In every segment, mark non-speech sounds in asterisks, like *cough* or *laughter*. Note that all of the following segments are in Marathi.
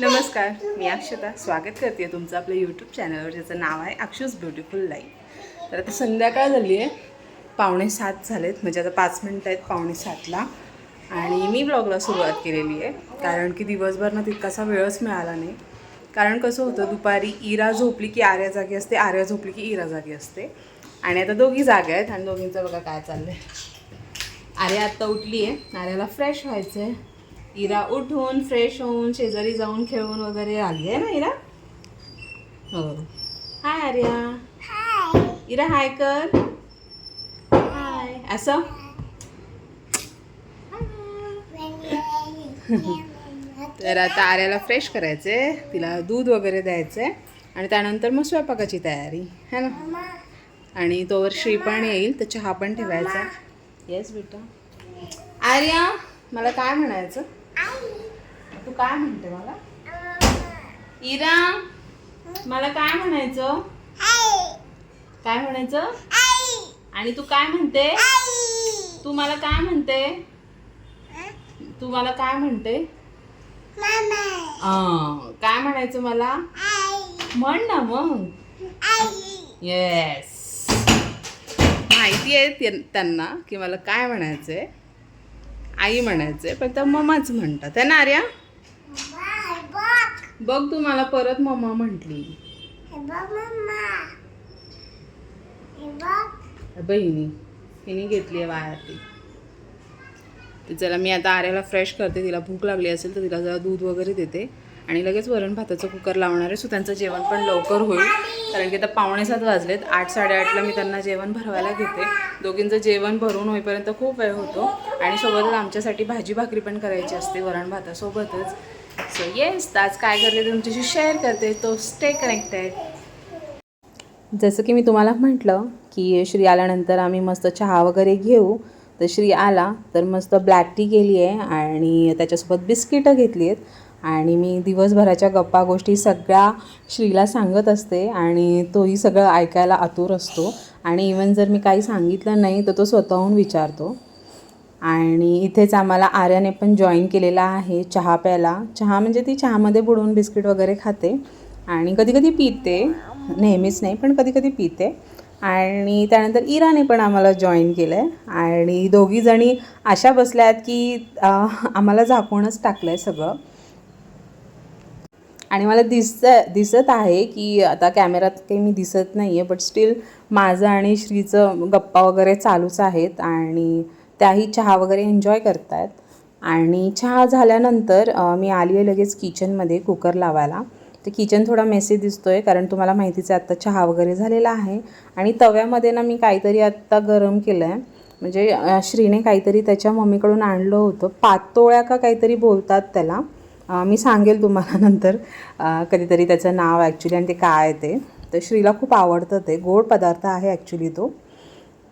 नमस्कार मी अक्षता. स्वागत करते तुमचं आपलं यूट्यूब चॅनलवर ज्याचं नाव आहे अक्षूज ब्युटिफुल लाईफ तर आता संध्याकाळ झाली आहे. पावणे सात झालेत. म्हणजे आता पाच मिनटं आहेत पावणे सातला. आणि मी ब्लॉगला सुरुवात केलेली आहे. कारण की दिवसभर ना तितकासा वेळच मिळाला नाही. कारण कसं होतं दुपारी इरा झोपली की आर्या जागी असते आर्या झोपली की इरा जागी असते. आणि आता दोघी जागा आहेत. आणि दोघींचं बघा काय चाललं आहे आर्या आत्ता उठली आहे आर्याला फ्रेश व्हायचं आहे इरा उठून फ्रेश होऊन शेजारी जाऊन खेळून वगैरे आली आहे ना इरा? हो. हाय आर्या. इरा हाय कर. हाय असं? तर आता आर्याला फ्रेश करायचं तिला दूध वगैरे द्यायचं आहे आणि त्यानंतर मग स्वयंपाकाची तयारी. है ना? आणि तोवर श्री पण येईल तर चहा पण ठेवायचा. येस बेटा. आर्या मला काय म्हणायचं? तू काय म्हणते मला? इरा मला काय म्हणायचं? काय म्हणायचं? आणि तू काय म्हणते? तू मला काय म्हणते? तू मला काय म्हणते? काय म्हणायचं मला? म्हण ना मग. येस माहिती आहे त्यांना की मला काय म्हणायचंय? आई म्हणायचंय पण त्या मम्माच म्हणतात. आहे ना आर्या? बघ तू मला परत मम्मा म्हटली. बहिणी हिने घेतली आहे वाया ती तर चला मी आता आर्याला फ्रेश करते तिला भूक लागली असेल तर तिला जरा दूध वगैरे देते. आणि लगेच वरण भाताचं कुकर लावणार आहे सो त्यांचं जेवण पण लवकर होईल. कारण की आता पावणे सात वाजलेत आठ साडेआठला मी त्यांना जेवण भरवायला घेते. दोघींचं जेवण भरून होईपर्यंत खूप वेळ होतो. आणि सोबतच आमच्यासाठी भाजी भाकरी पण करायची असते वरण भातासोबतच. सो येस आज काय करते तुमच्याशी शेअर करते तो स्टे कनेक्टेड जसं की मी तुम्हाला म्हटलं की श्री आल्यानंतर आम्ही मस्त चहा वगैरे घेऊ. तर श्री आला तर मस्त ब्लॅक टी केली आहे आणि त्याच्यासोबत बिस्किटं घेतली आहेत. आणि मी दिवसभराच्या गप्पा गोष्टी सगळ्या श्रीला सांगत असते आणि तोही सगळं ऐकायला आतुर असतो. आणि इवन जर मी काही सांगितलं नाही तर तो स्वतःहून विचारतो. आणि इथेच आम्हाला आर्याने पण जॉईन केलेला आहे चहा प्यायला. चहा म्हणजे ती चहामध्ये बुडवून बिस्किट वगैरे खाते आणि कधी कधी पिते. नेहमीच नाही पण कधी कधी पिते. आणि त्यानंतर इराने पण आम्हाला जॉईन केलं आहे आणि दोघीजणी अशा बसल्या आहेत की आम्हाला झाकूनच टाकलं आहे सगळं. आणि मला दिसत दिसत आहे की आता कॅमेरात काही मी दिसत नाही आहे बट स्टील माझं आणि श्रीचं गप्पा वगैरे चालूच आहेत. आणि त्याही चहा वगैरे एन्जॉय करतायत. आणि चहा झाल्यानंतर मी आली आहे लगेच किचनमध्ये कुकर लावायला. तर किचन थोडा मेसी दिसतो आहे कारण तुम्हाला माहितीच आहे आत्ता चहा वगैरे झालेला आहे. आणि तव्यामध्ये ना मी काहीतरी आत्ता गरम केलं आहे म्हणजे श्रीने काहीतरी त्याच्या मम्मीकडून आणलं होतं. पातोळ्या का काहीतरी बोलतात त्याला. मी सांगेल तुम्हाला *laughs* नंतर कधीतरी त्याचं नाव ॲक्च्युली आणि ते काय आहे ते. तर श्रीला खूप आवडतं ते. गोड पदार्थ आहे ॲक्च्युली तो.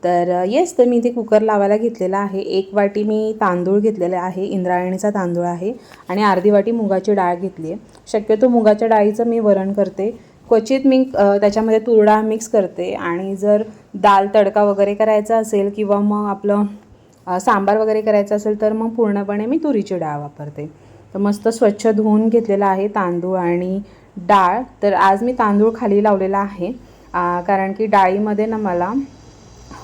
तर येस तर मी ते कुकर लावायला घेतलेला आहे. एक वाटी मी तांदूळ घेतलेला आहे. इंद्रायणीचा तांदूळ आहे. आणि अर्धी वाटी मुगाची डाळ घेतली आहे. शक्यतो मुगाच्या डाळीचं मी वरण करते. क्वचित मी त्याच्यामध्ये तूर डाळ मिक्स करते. आणि जर दाल तडका वगैरे करायचा असेल किंवा मग आपलं सांबार वगैरे करायचं असेल तर मग पूर्णपणे मी तुरीची डाळ वापरते. तर मस्त स्वच्छ धुवून घेतलेला आहे तांदूळ आणि डाळ. तर आज मी तांदूळ खाली लावलेला आहे. कारण की डाळीमध्ये ना मला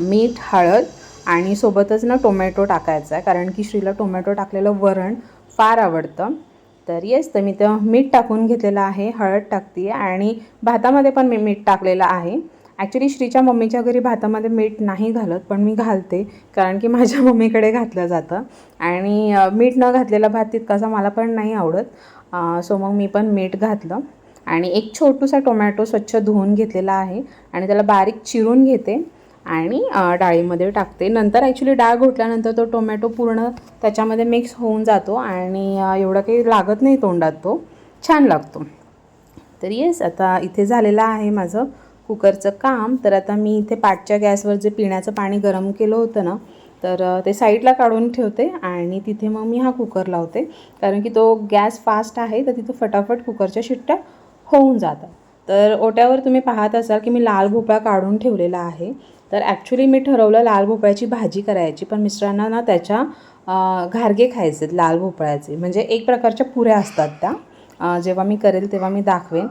मीठ हळद आणि सोबतच ना टोमॅटो टाकायचा आहे. कारण की श्रीला टोमॅटो टाकलेलं वरण फार आवडतं. तर येस तर मी तर मीठ टाकून घेतलेलं आहे हळद टाकते आणि भातामध्ये पण मी मीठ टाकलेलं आहे. ॲक्च्युली श्रीच्या मम्मीच्या घरी भातामध्ये मीठ नाही घालत पण मी घालते. कारण की माझ्या *laughs* मम्मीकडे घातलं जातं. आणि मीठ न घातलेला भात तितकासा मला पण नाही आवडत. सो मग मी पण मीठ घातलं. आणि एक छोटूसा टोमॅटो स्वच्छ धुवून घेतलेला आहे. आणि त्याला बारीक चिरून घेते. आणि डाळीमध्ये टाकते. नंतर ॲक्च्युली डाळ घोटल्यानंतर तो टोमॅटो पूर्ण त्याच्यामध्ये मिक्स होऊन जातो आणि एवढं काही लागत नाही तोंडात तो. छान लागतो. तर येस आता इथे झालेलं आहे माझं कुकरचं काम. तर आता मी इथे पाटच्या गॅसवर जे पिण्याचं पाणी गरम केलं होतं ना तर ते साईडला काढून ठेवते आणि तिथे मग मी हा कुकर लावते. कारण की तो गॅस फास्ट आहे तर तिथं फटाफट कुकरच्या शिट्ट्या होऊन जातात. तर ओट्यावर तुम्ही पाहत असाल की मी लाल भोपळा काढून ठेवलेला आहे. तर ॲक्च्युली मी ठरवलं लाल भोपळ्याची भाजी करायची पण मिस्टरांना ना त्याच्या घारगे खायचे लाल भोपळ्याचे. म्हणजे एक प्रकारच्या पुऱ्या असतात त्या. जेव्हा मी करेल तेव्हा मी दाखवेन.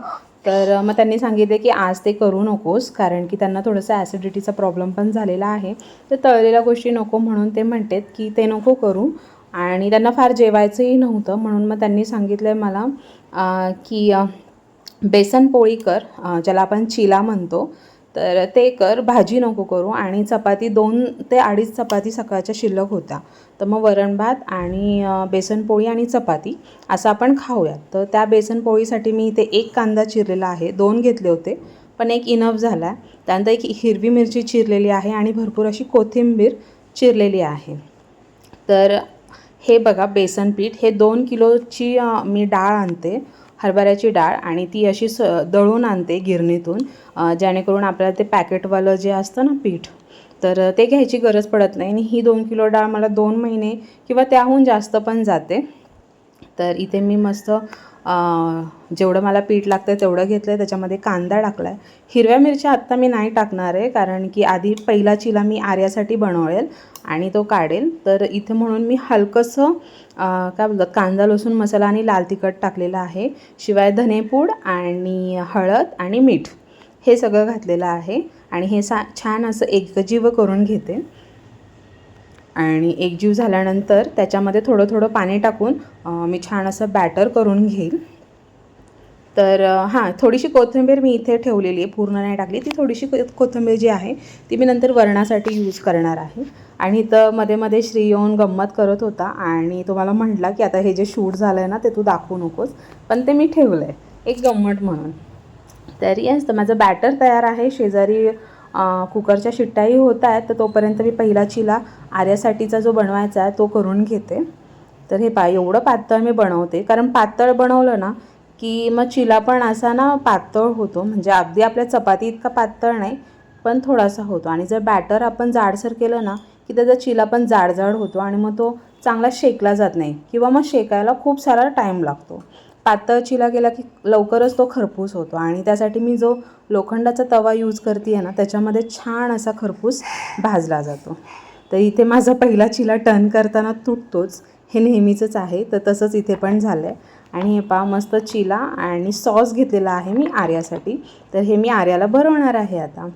तर मग त्यांनी सांगितले की आज ते करू नकोस कारण की त्यांना थोडंसं ॲसिडिटीचा प्रॉब्लेम पण झालेला आहे. तर तळलेल्या गोष्टी नको म्हणून ते म्हणतात की ते नको करू. आणि त्यांना फार जेवायचंही नव्हतं म्हणून मग त्यांनी सांगितलं आहे मला की बेसन पोळी कर ज्याला आपण चिला म्हणतो. तर ते कर भाजी नको करू. आणि चपाती दोन ते अडीच चपाती सकाळच्या शिल्लक होत्या. तर मग वरण भात आणि बेसनपोळी बेसन पोळी आणि चपाती असं आपण खाऊयात. तर त्या बेसन पोळीसाठी मी इथे एक कांदा चिरलेला आहे. दोन घेतले होते पण एक इनफ झाला आहे त्यानंतर एक हिरवी मिरची चिरलेली आहे आणि भरपूर अशी कोथिंबीर चिरलेली आहे. तर हे बघा बेसन पीठ. हे दोन किलोची मी डाळ आणते. हरभऱ्याची डाळ आणि ती अशी स दळून आणते गिरणीतून जेणेकरून आपल्याला ते पॅकेटवालं जे असतं ना पीठ तर ते घ्यायची गरज पडत नाही. आणि ही दोन किलो डाळ मला दोन महिने किंवा त्याहून जास्त पण जाते. तर इथे मी मस्त जेवढं मला पीठ लागतं तेवढं घेतलं आहे त्याच्यामध्ये कांदा टाकला आहे हिरव्या मिरच्या आत्ता मी नाही टाकणार आहे कारण की आधी पहिला चिला मी आर्यासाठी बनवेल आणि तो काढेल. तर इथे म्हणून मी हलकंसं काय बोलतात कांदा लसूण मसाला आणि लाल तिखट टाकलेला आहे. शिवाय धनेपूड आणि हळद आणि मीठ हे सगळं घातलेलं आहे. आणि हे सा छान असं एकजीव करून घेते. आणि एकजीव झाल्यानंतर त्याच्यामध्ये थोडं थोडं पाणी टाकून मी छान असं बॅटर करून घेईल. तर हां थोडीशी कोथिंबीर मी इथे ठेवलेली आहे पूर्ण नाही टाकली. ती थोडीशी कोथिंबीर जी आहे ती मी नंतर वरणासाठी यूज करणार आहे. आणि इथं मध्ये मध्ये श्री येऊन गंमत करत होता आणि तुम्हाला म्हटला की आता हे जे शूट झालं आहे ना ते तू दाखवू नकोस. पण ते मी ठेवलं आहे एक गंमत म्हणून. तर येस तर माझं बॅटर तयार आहे. शेजारी कुकरच्या शिट्ट्याही होत आहेत तर तोपर्यंत मी पहिला चिला आर्यासाठीचा जो बनवायचा आहे तो करून घेते. तर हे पा एवढं पातळ मी बनवते. कारण पातळ बनवलं ना की मग चिला पण असा ना पातळ होतो. म्हणजे अगदी आपल्या चपाती इतका पातळ नाही पण थोडासा होतो. आणि जर बॅटर आपण जाडसर केलं ना की त्याचा चिला पण जाडजाड होतो आणि मग तो चांगला शेकला जात नाही. किंवा मग शेकायला खूप सारा टाईम लागतो. पातळ चिला गेला की लवकरच तो खरपूस होतो. आणि त्यासाठी मी जो लोखंडाचा तवा यूज करते आहे ना त्याच्यामध्ये छान असा खरपूस भाजला जातो. तर इथे माझा पहिला चिला टर्न करताना तुटतोच. हे नेहमीचंच आहे तर तसंच इथे पण झालं आहे आणि हे पहा मस्त चिला आणि सॉस घेतलेला आहे मी आर्यासाठी. तर हे मी आर्याला भरवणार आहे आता.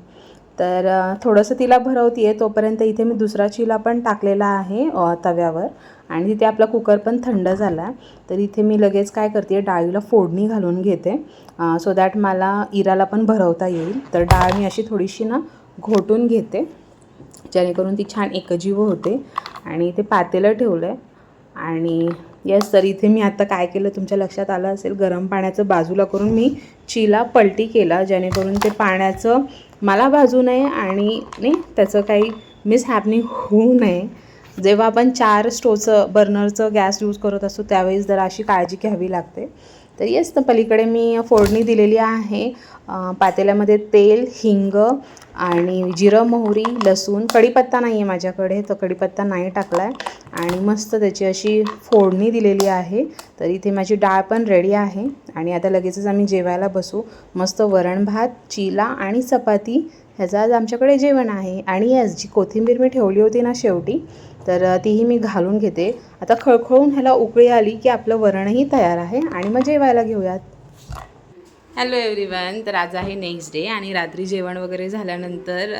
तर थोडंसं तिला भरवती आहे तोपर्यंत इथे मी दुसरा चिला पण टाकलेला आहे तव्यावर. आणि तिथे आपला कुकर पण थंड झाला. आहे तर इथे मी लगेच काय करते डाळीला फोडणी घालून घेते. सो दॅट मला इराला पण भरवता येईल. तर डाळ मी अशी थोडीशी ना घोटून घेते. जेणेकरून ती छान एकजीव होते. आणि ते पातेलं ठेवलं आहे आणि येस तर इथे मी आता काय केलं तुमच्या लक्षात आलं असेल गरम पाण्याचं बाजूला करून मी चिला पलटी केला जेणेकरून ते पाण्याचं मला भाजू नये आणि नाही त्याचं काही मिसहॅपनिंग होऊ नये. जेव्हा आपण चार स्टोचं बर्नरचं गॅस यूज करत असतो त्यावेळेस जरा अशी काळजी घ्यावी लागते. तर येस तर पलीकडे मी फोडणी दिलेली आहे. पातेल्यामध्ये तेल हिंग आणि जिरं मोहरी लसूण कढीपत्ता नाही आहे माझ्याकडे तर कढीपत्ता नाही टाकला आहे आणि मस्त त्याची अशी फोडणी दिलेली आहे. तर इथे माझी डाळ पण रेडी आहे. आणि आता लगेचच आम्ही जेवायला बसू. मस्त वरण भात चिला आणि चपाती ह्याचं आज आमच्याकडे जेवण आहे. आणि यस जी कोथिंबीर मी ठेवली होती ना शेवटी तर तीही मी घालून घेते. आता खळखळून ह्याला उकळी आली की आपलं वरणही तयार आहे. आणि मग जेवायला घेऊयात. हॅलो एव्हरीवन तर आज आहे नेक्स्ट डे आणि रात्री जेवण वगैरे झाल्यानंतर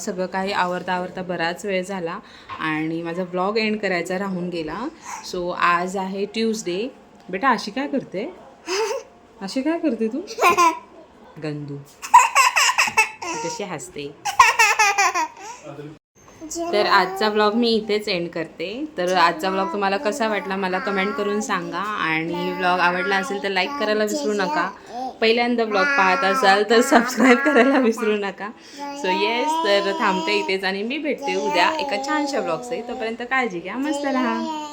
सगळं काही आवरता आवरता बराच वेळ झाला आणि माझा ब्लॉग एंड करायचा राहून गेला. सो आज आहे ट्यूजडे बेटा अशी काय करते? अशी काय करते तू? *laughs* गंदू. कशी हसते. तर आजचा ब्लॉग मी इथेच एंड करते. तर आजचा ब्लॉग तुम्हाला कसा वाटला मला कमेंट करून सांगा. आणि ब्लॉग आवडला असेल तर लाईक करायला विसरू नका. पहिल्यांदा ब्लॉग पाहत असाल तर सबस्क्राईब करायला विसरू नका. सो येस तर थांबते इथेच आणि मी भेटते उद्या एका छानशा ब्लॉगचे तोपर्यंत काळजी घ्या. मस्त राहा.